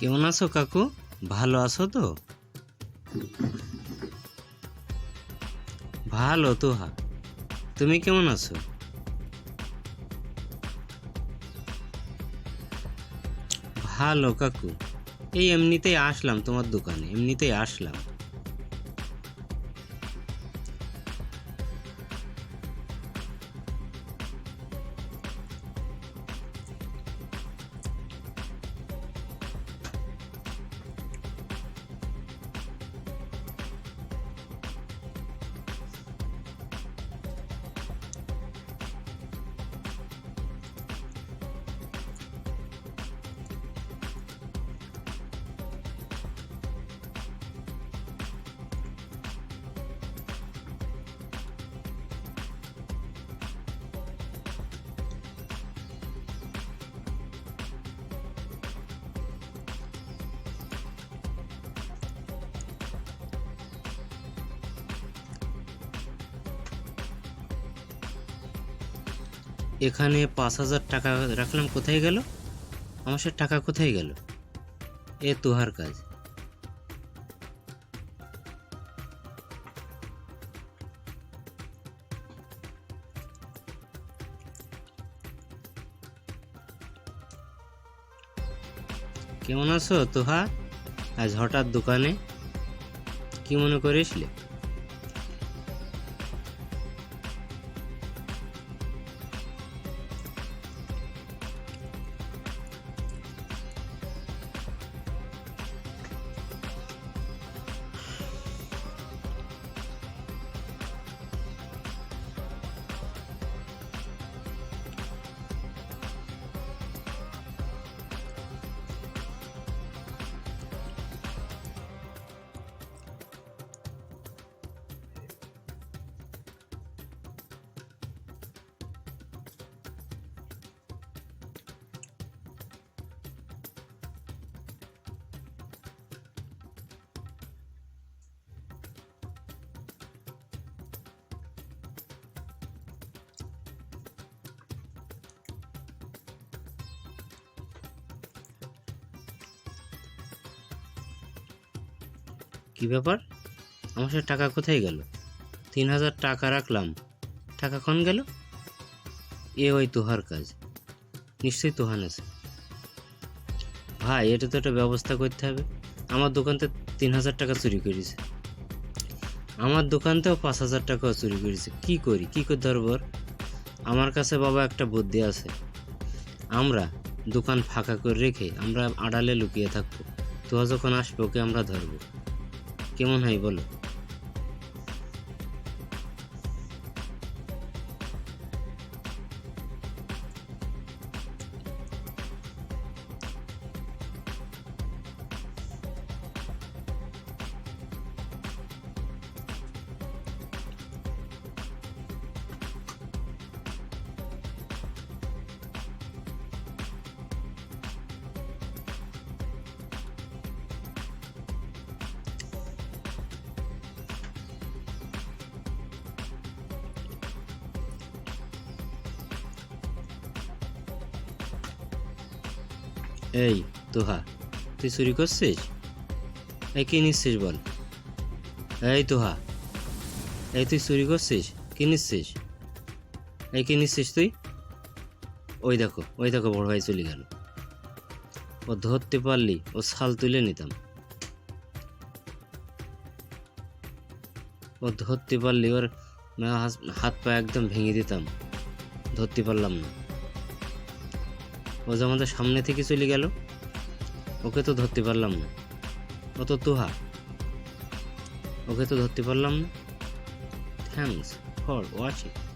কেমন আছো, কাকু? ভালো আছো তো? ভালো তো হা তুমি কেমন আছো? ভালো, কাকু। এই এমনিতেই আসলাম তোমার দোকানে, এমনিতেই আসলাম। এখানে পাঁচ হাজার টাকা রাখলাম, কোথায় গেল? আমার সে টাকা কোথায় গেল? এ তোহার কাজ। কেমন আছো তোহা? আজ হঠাৎ দোকানে। কি মনে করিসলে কি ব্যাপার? আমার সে টাকা কোথায় গেল? তিন হাজার টাকা রাখলাম, টাকা কোন গেল? এ ওই তোহার কাজ। নিশ্চয়ই তোহান আছে। ভাই, এটা তো একটা ব্যবস্থা করতে হবে। আমার দোকানতে তিন হাজার টাকা চুরি করেছে। আমার দোকানতেও পাঁচ হাজার টাকাও চুরি করেছে। কি করি? কি করে ধরবো ওর? আমার কাছে বাবা একটা বুদ্ধি আছে। আমরা দোকান ফাঁকা করে রেখে আমরা আড়ালে লুকিয়ে থাকব। তোহা যখন আসবে, ওকে আমরা ধরবো। কেমন হয় বলো? এই, তোহা, তুই চুরি করছিস? এই, কি নিচ্ছিস বল? এই, তোহা, এই, তুই চুরি করছিস? কি নিচ্ছিস? এই, কি নিচ্ছিস তুই? ওই দেখো ওই দেখো, বড় ভাই চলে গেল। ও ধরতে পারলি, ও শাল তুলে নিতাম। ও ধরতে পারলি, ওর হাত পা একদম ভেঙে দিতাম। ধরতে পারলাম না। ও যে আমাদের সামনে থেকে চলে গেল, ওকে তো ধরতে পারলাম না। ও তো তুহা। ওকে তো ধরতে পারলাম না। Thanks for watching